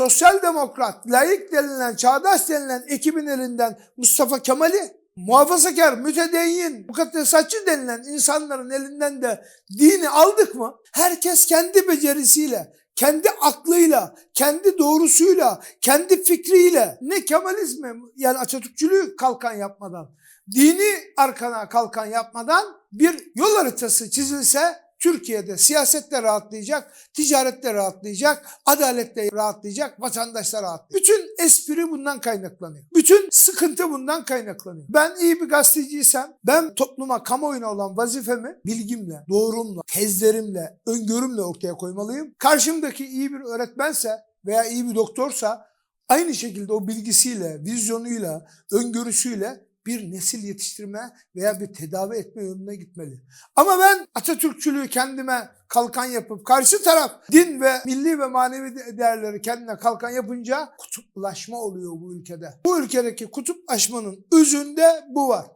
sosyal demokrat, layık denilen, çağdaş denilen ekibin elinden Mustafa Kemal'i, muhafazakar, mütedeyyin, mukaddesatçı denilen insanların elinden de dini aldık mı? Herkes kendi becerisiyle, kendi aklıyla, kendi doğrusuyla, kendi fikriyle ne Kemalizmi yani Atatürkçülüğü kalkan yapmadan, dini arkana kalkan yapmadan bir yol haritası çizilse Türkiye'de siyasette rahatlayacak, ticarette rahatlayacak, adalette rahatlayacak, vatandaşlar rahatlayacak. Bütün espri bundan kaynaklanıyor. Bütün sıkıntı bundan kaynaklanıyor. Ben iyi bir gazeteciysem ben topluma, kamuoyuna olan vazifemi bilgimle, doğrumla, tezlerimle, öngörümle ortaya koymalıyım. Karşımdaki iyi bir öğretmense veya iyi bir doktorsa aynı şekilde o bilgisiyle, vizyonuyla, öngörüsüyle bir nesil yetiştirme veya bir tedavi etme yönüne gitmeli. Ama ben Atatürkçülüğü kendime kalkan yapıp karşı taraf din ve milli ve manevi değerleri kendine kalkan yapınca kutuplaşma oluyor bu ülkede. Bu ülkedeki kutuplaşmanın özünde bu var.